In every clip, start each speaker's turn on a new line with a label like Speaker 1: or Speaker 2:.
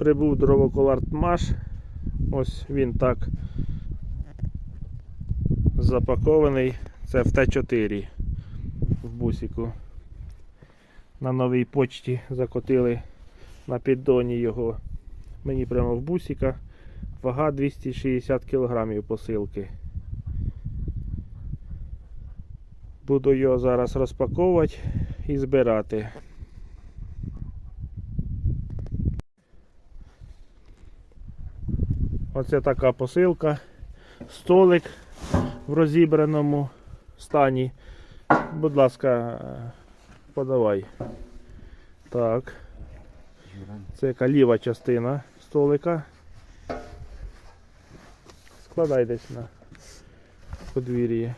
Speaker 1: Прибув дровокол Артмаш. Ось він так запакований. Це в Т4 в бусику. На новій почті закотили на піддоні його. Мені прямо в бусика. Вага 260 кг посилки. Буду його зараз розпаковувати і збирати. Оце така посилка. Столик в розібраному стані. Будь ласка, е, подавай. Так. Це яка ліва частина столика. Складай десь на подвір'ї.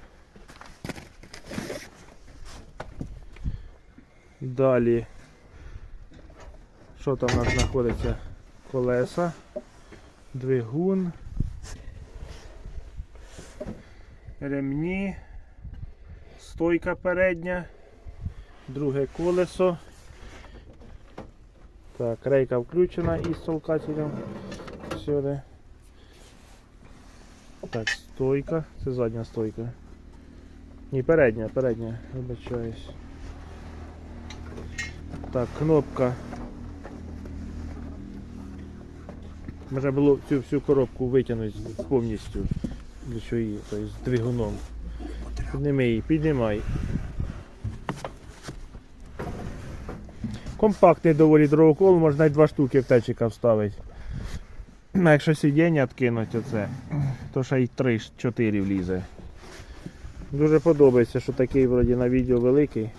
Speaker 1: Далі. Що там у нас знаходиться? Колеса, двигун, ремні, стойка передня, друге колесо. Так, рейка включена із толкателем. Сюди. Так, стойка. Це задня стойка. Ні, передня, передня, вибачаюсь. Так, кнопка. Можна було цю всю коробку витягнути повністю. Для чого тобто з двигуном. Підніми її, піднімай. Компактний доволі дровокол, можна й два штуки в течика вставити. А якщо сидіння відкинуть оце, то ще й 3-4 влізе. Дуже подобається, що такий вроді на відео великий.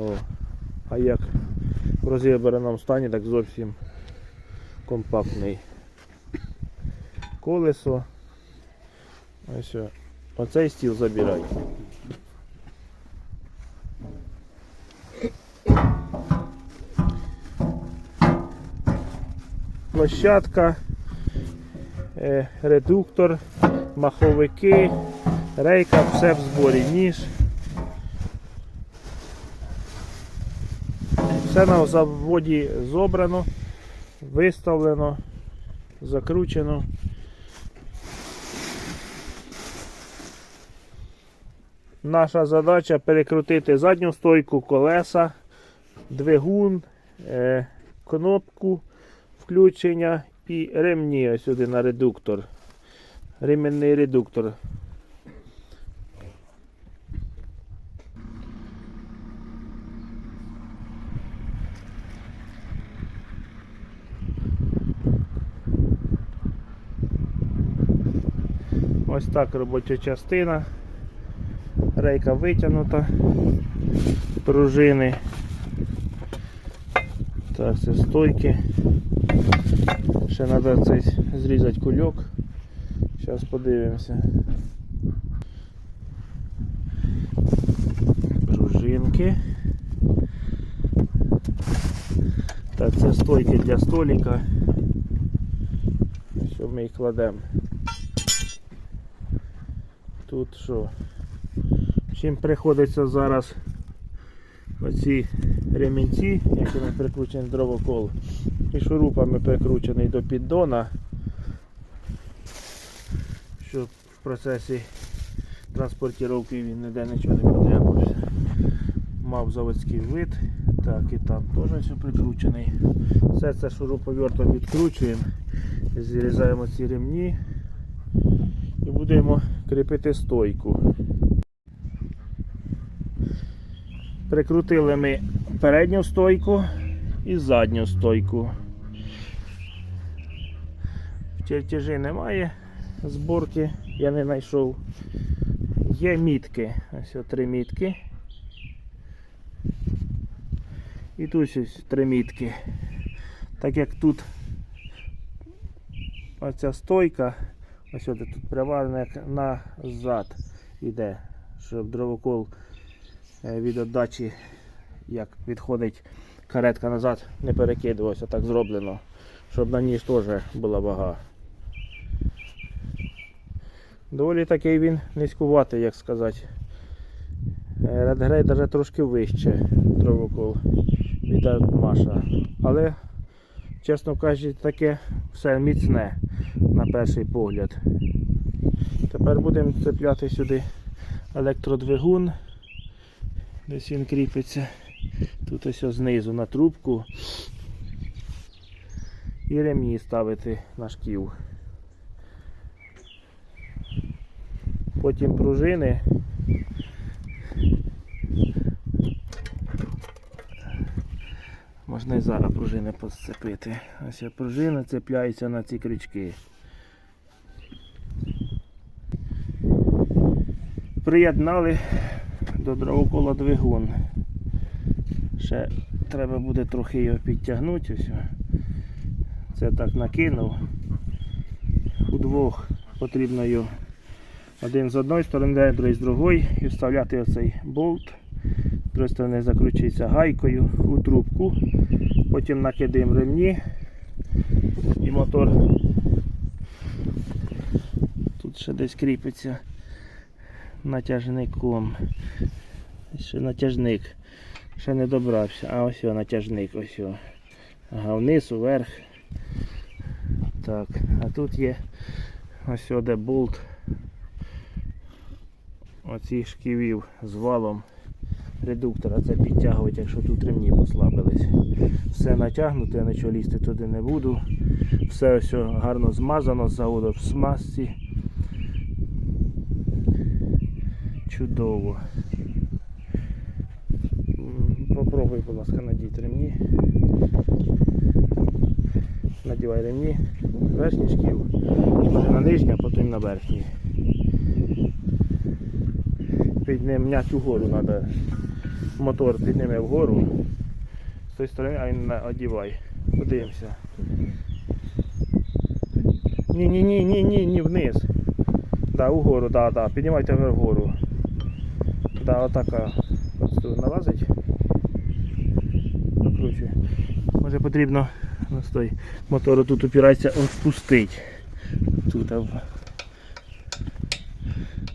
Speaker 1: О. А як в розібраному стані, так зовсім компактний. Колесо. Ось. Оцей стіл забирай. Площадка, е, редуктор, маховики, рейка, все в зборі, ніж. Все на заводі зобрано, виставлено, закручено. Наша задача перекрутити задню стойку, колеса, двигун, е, кнопку включення і ремні ось сюди на редуктор. Ременний редуктор. Ось так робоча частина. Рейка витягнута. Пружини. Так, це стойки. Ще треба цей зрізати кульок. Зараз подивимося. Пружинки. Так, це стойки для столика. Що ми їх кладемо. Тут що? Чим приходиться зараз оці ремінці, якими прикручений дровокол, і шурупами прикручений до піддона, щоб в процесі транспортировки він ніде нічого не потребувався. Мав заводський вид, так і там теж все прикручений. Все це шуруповертом відкручуємо, зрізаємо ці ремні будемо кріпити стойку. Прикрутили ми передню стойку і задню стойку. В чертежі немає зборки, я не знайшов. Є мітки. Ось три мітки. І тут ось три мітки. Так як тут оця стойка, ось тут приварена як назад іде, щоб дровокол е, від отдачі, як відходить каретка назад, не перекидувався, так зроблено, щоб на ній теж була вага. Доволі такий він низькуватий, як сказати. Редгрей навіть трошки вище дровокол від Маша. Але чесно кажучи, таке все міцне на перший погляд. Тепер будемо цепляти сюди електродвигун. Десь він кріпиться. Тут ось знизу на трубку. І ремні ставити на шків. Потім пружини. Можна і зараз пружини посцепити. Ось пружина цепляється на ці крючки. Приєднали до дровокола двигун. Ще треба буде трохи його підтягнути. Ось. Це так накинув. Удвох потрібно його один з одної сторони, другий з другої і вставляти оцей болт. Другої сторони закручується гайкою у трубку. Потім накидаємо ремні і мотор тут ще десь кріпиться натяжником. Ще натяжник. Ще не добрався. А ось його натяжник, ось його. Ага, вниз, вверх. Так, а тут є ось сюди болт оцих шківів з валом редуктора. Це підтягувати, якщо тут ремні послабились. Все натягнуте, я нічого лізти туди не буду. Все ось гарно змазано з заводу в смазці. Чудово. Попробуй, будь ласка, надіть ремні. Надівай ремні. Верхній шків. На нижній, а потім на верхній. Піднімати угору треба. Мотор підніме вгору. З тої сторони, а він одівай. Подивимося. Ні, ні, ні, ні, вниз. Да, угору, да, да. Піднімайте вгору. Да, отака. Тут налазить. Прокручує. Може потрібно ну, стой, мотору тут упирається відпустити. Тут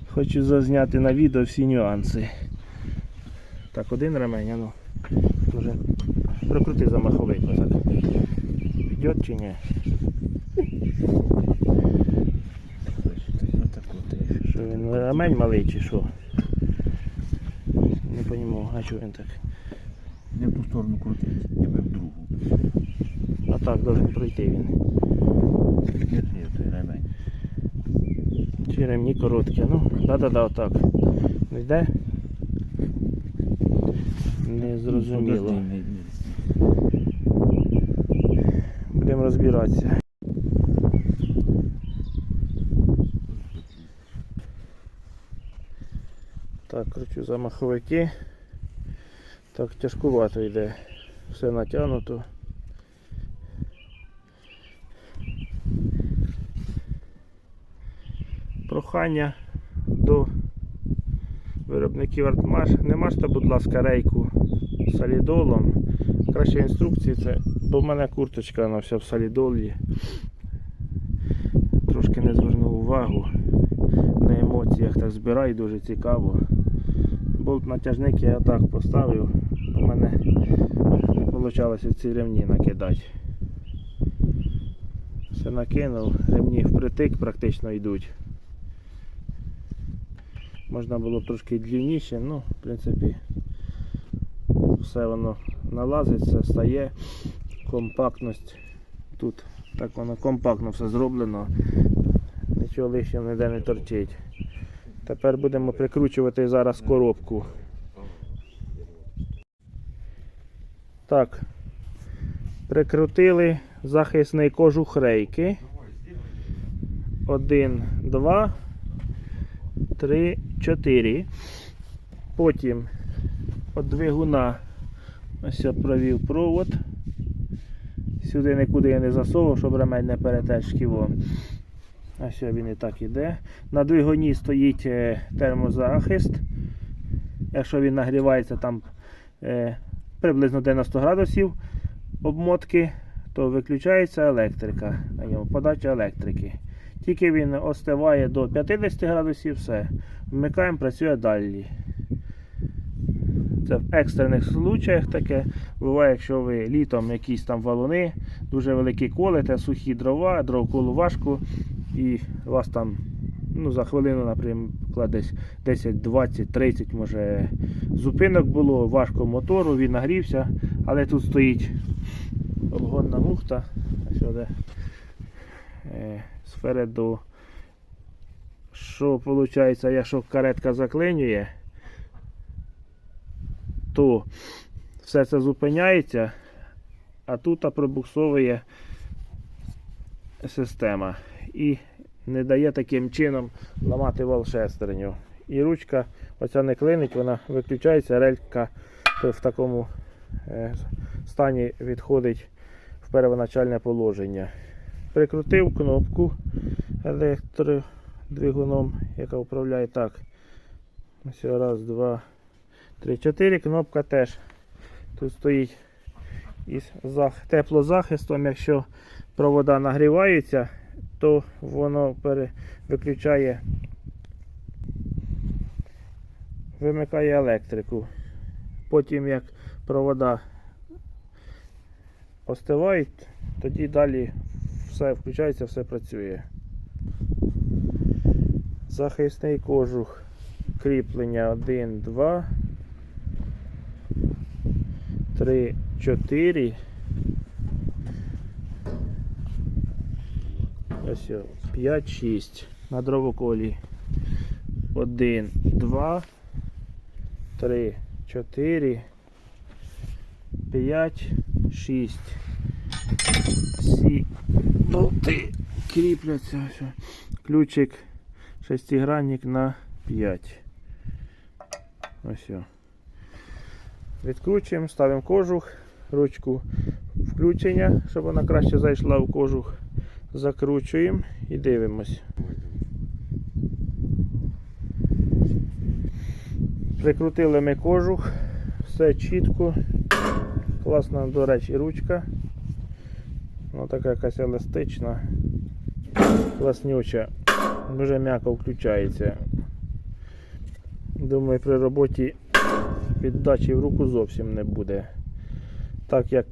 Speaker 1: хочу зазняти на відео всі нюанси. Так, один ремень, а ну. Може прокрути замаховик отак. Піде чи ні? Що він ремень малий чи що? Не розумію, а чого він так?
Speaker 2: Не в ту сторону крутить, ніби в другу.
Speaker 1: А так должен пройти він.
Speaker 2: Ні, ні, той ремень.
Speaker 1: Чи ремні короткі. Ну, да-да-да, отак. Не йде? Не зрозуміло. Будемо розбиратися. Так, кручу замаховики. Так, тяжкувато йде. Все натягнуто. Прохання до виробників Артмаш. Не мажте, будь ласка, рейку солідолом. Краще інструкції це, бо в мене курточка вона вся в солідолі. Трошки не звернув увагу. На емоціях так збираю, дуже цікаво. Болт натяжник я так поставив, у мене не вийшло ці ремні накидати. Все накинув, ремні впритик практично йдуть. Можна було б трошки длинніше, ну, в принципі, все воно налазиться, стає. Компактність тут так воно компактно все зроблено. Нічого лишнього ніде не торчить. Тепер будемо прикручувати зараз коробку. Так. Прикрутили захисний кожух рейки. Один, два, три, чотири. Потім від двигуна ось я провів провод. Сюди нікуди я не засовував, щоб ремень не перетеч шківом. Ось він і так іде. На двигуні стоїть е, термозахист. Якщо він нагрівається там е, приблизно 90 градусів обмотки, то виключається електрика на ньому, подача електрики. Тільки він остиває до 50 градусів, все. Вмикаємо, працює далі. Це в екстрених случаях таке. Буває, якщо ви літом якісь там валуни, дуже великі колите, сухі дрова, дров колу важко, і вас там ну, за хвилину, наприклад, десь 10, 20, 30, може, зупинок було, важко мотору, він нагрівся, але тут стоїть обгонна муфта. Ось де, е, спереду. Що виходить, якщо каретка заклинює, то все це зупиняється, а тут пробуксовує система і не дає таким чином ламати вал шестерню. І ручка оця не клинить, вона виключається, релька в такому е, стані відходить в первоначальне положення. Прикрутив кнопку електродвигуном, яка управляє так. Ось раз, два, три, чотири. Кнопка теж тут стоїть із теплозахистом. Якщо провода нагріваються, то воно виключає, вимикає електрику. Потім як провода остивають, тоді далі все включається, все працює. Захисний кожух. Кріплення 1, 2, 3, 4. Ось 5, 6 на дровоколі. 1, 2, 3, 4, 5, 6. Всі болти кріпляться. Ось. Ключик шестигранник на 5. Ось. Відкручуємо, ставимо кожух, ручку включення, щоб вона краще зайшла в кожух. Закручуємо і дивимось. Прикрутили ми кожух, все чітко. Класна, до речі, ручка. Вона така якась еластична, класнюча, дуже м'яко включається. Думаю, при роботі віддачі в руку зовсім не буде. Так як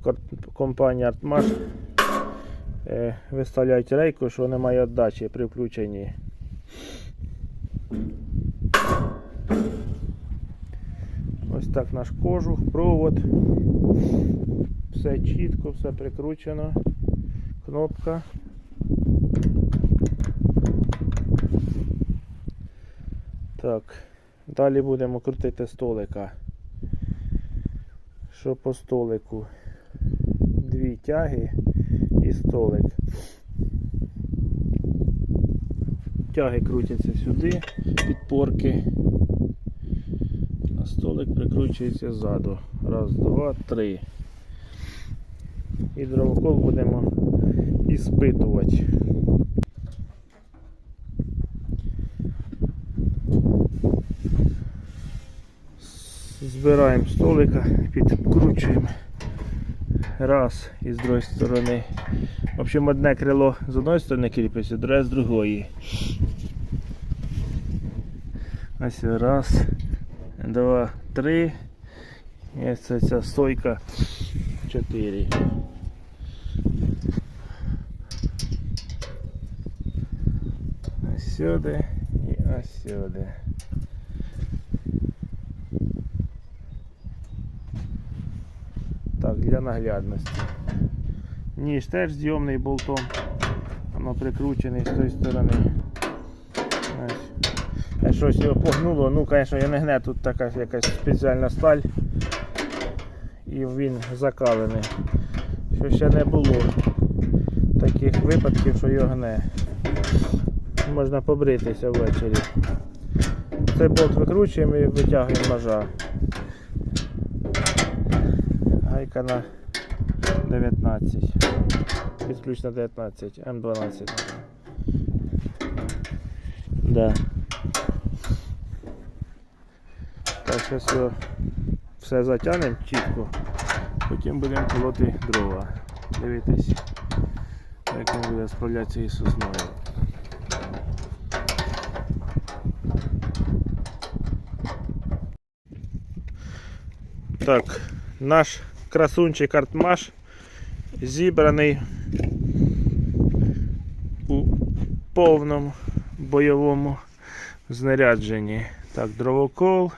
Speaker 1: компанія Artmash е, виставляють рейку, що немає віддачі при включенні. Ось так наш кожух, провод. Все чітко, все прикручено. Кнопка. Так, далі будемо крутити столика. Що по столику? Дві тяги і столик. Тяги крутяться сюди, підпорки. А столик прикручується ззаду. Раз, два, три. І дровокол будемо іспитувати. Збираємо столика, підкручуємо. Раз і з другої сторони. В общем, одне крило з одної сторони кріпиться, друге з другої. Ось раз, два, три. І це ця стойка. Чотири. Ось сюди і ось сюди. Так, для наглядності. Ніж теж зйомний болтом. Воно прикручений з тої сторони. Ось. А щось його погнуло. Ну, звісно, я не гне, тут така якась спеціальна сталь. І він закалений. Що ще не було таких випадків, що його гне. Можна побритися ввечері. Цей болт викручуємо і витягуємо ножа. Гайка на 19. Підключ на 19, М12. Да. Так, зараз його все затягнемо чітко, потім будемо колоти дрова. Дивитись, як він буде справлятися із сосною. Так, наш красунчик Артмаш зібраний у повному бойовому знарядженні. Так, дровокол.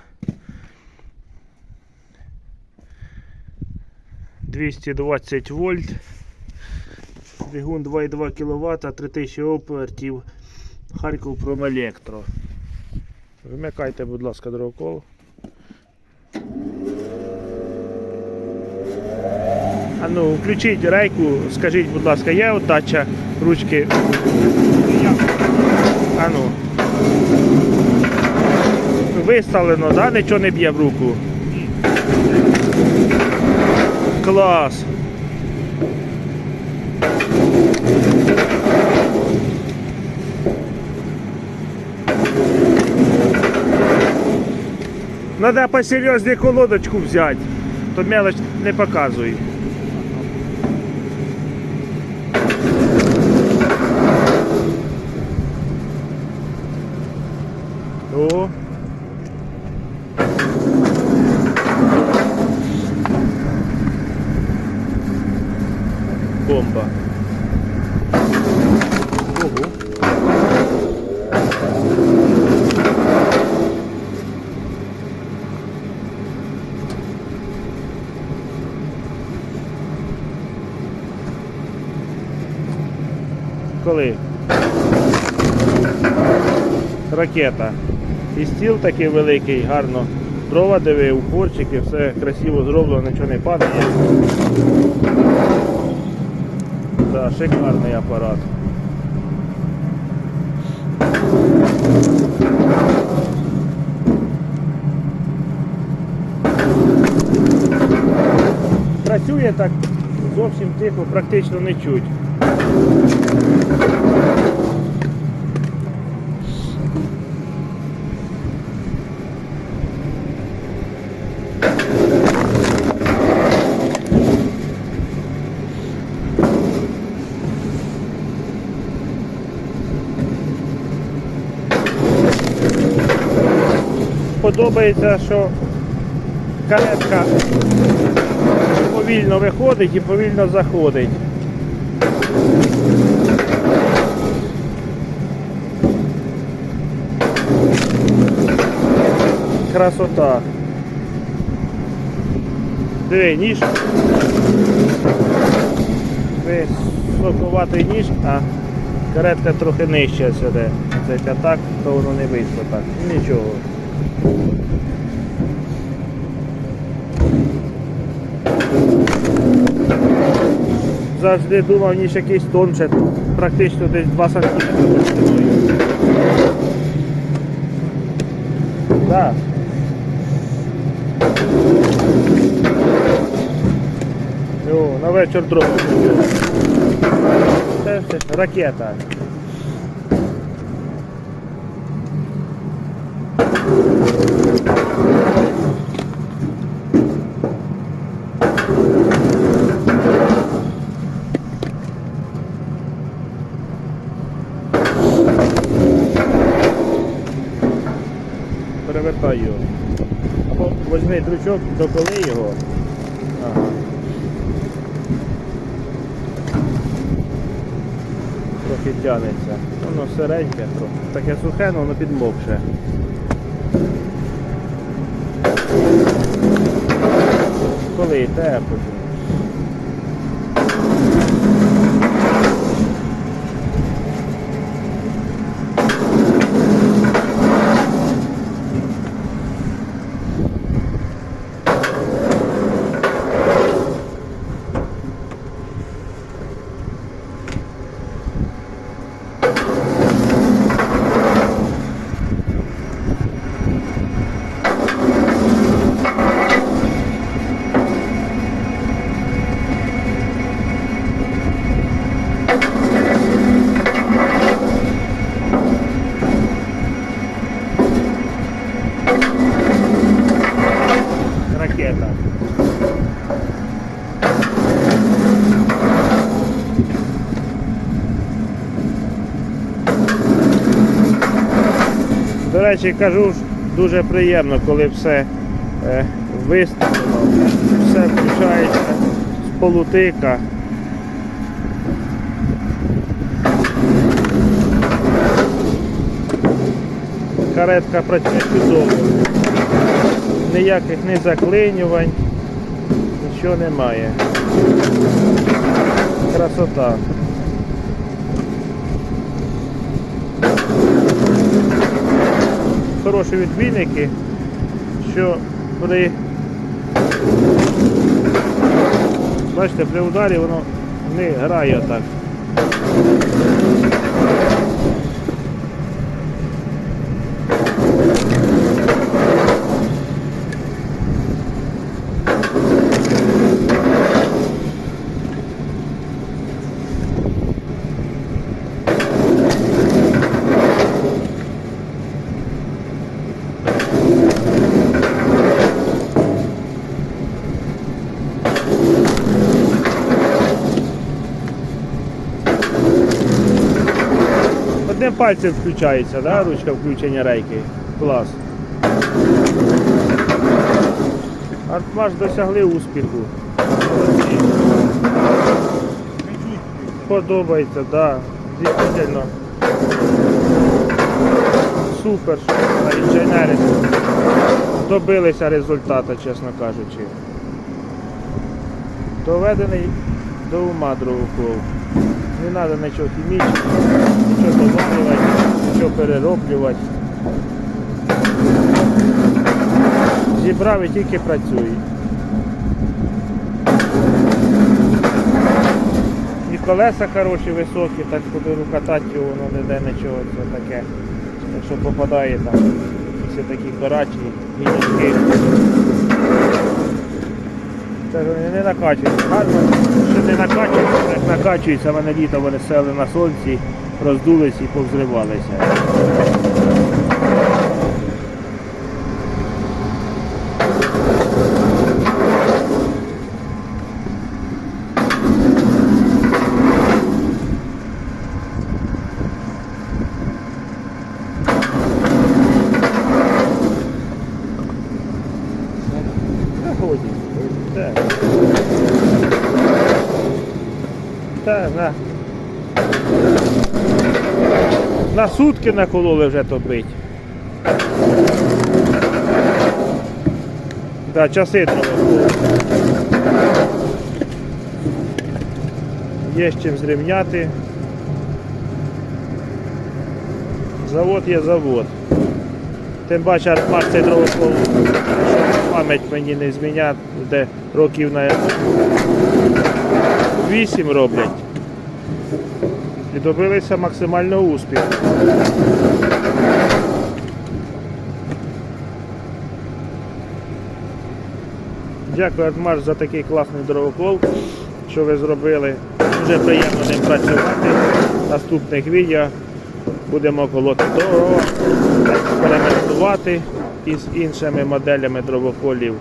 Speaker 1: 220 вольт. Двигун 2,2 кВт, 3000 обертів. Харків Промелектро. Вмикайте, будь ласка, дровокол. Ну, включіть рейку, скажіть, будь ласка, є отдача ручки? А ну. Виставлено, да? Нічого не б'є в руку. Клас. Надо посерйозні колодочку взяти. То мелочь не показуй. О. Бомба. Ого. Коли? Ракета. І стіл такий великий, гарно. Дрова диви, упорчики, все красиво зроблено, нічого не падає. Да, шикарний апарат. Працює так зовсім тихо, практично не чуть. Подобається, що каретка повільно виходить і повільно заходить. Красота. Диви, ніж. Високоватий ніж, а каретка трохи нижче сюди. Це так, то воно не вийшло так. Нічого. Завжди думав, ніж якийсь тонше, практично десь 2 см. Так. Ну, на вечір дрова. Це ж ракета. Перевертай його. Возьми дручок, доколи його. Ага. Трохи тянеться. Воно сиреньке трохи. Таке сухе, але воно підмокше. Коли тепло. Ракета. До речі, кажу ж, дуже приємно, коли все е, виставлено. Все включається з полутика. Каретка працює чудово. Ніяких не заклинювань, нічого немає. Красота. Хороші відбійники, що при бачите, при ударі воно не грає так. Пальцем включається, да, ручка включення рейки. Клас. Артмаш досягли успіху. Подобається, да. Дійсно. Супер, що інженери добилися результату, чесно кажучи. Доведений до ума дровокол. Не треба нічого хімічного, добавлювати, нічого перероблювати. Зібрав і тільки працює. І колеса хороші, високі, так куди катати його, воно не йде нічого, це таке. Якщо попадає там, всі такі корачі, вони не накачуються. Гарно, що не накачуються, як накачуються, вони літо вони сели на сонці, роздулись і повзривалися. Та годі. Так. Так, на. На сутки накололи вже топить. Да, часи треба. Є з чим зрівняти. Завод є завод. Тим паче Артмаш цей дровослов, що пам'ять мені не зміняє, де років на 8 роблять. І добилися максимального успіху. Дякую, Артмаш, за такий класний дровокол, що ви зробили. Дуже приємно ним працювати. Наступних відео будемо колоти дрова, експериментувати із іншими моделями дровоколів,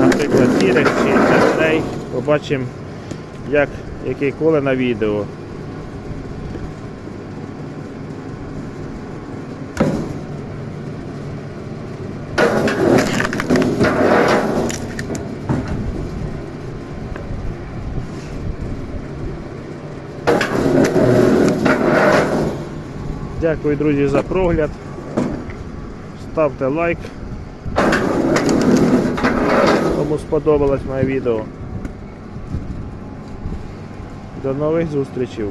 Speaker 1: наприклад, сірих чи Сестрей. Побачимо, як, який коле на відео. Дякую, друзі, за прогляд. Ставте лайк. Кому сподобалось моє відео. До нових зустрічей.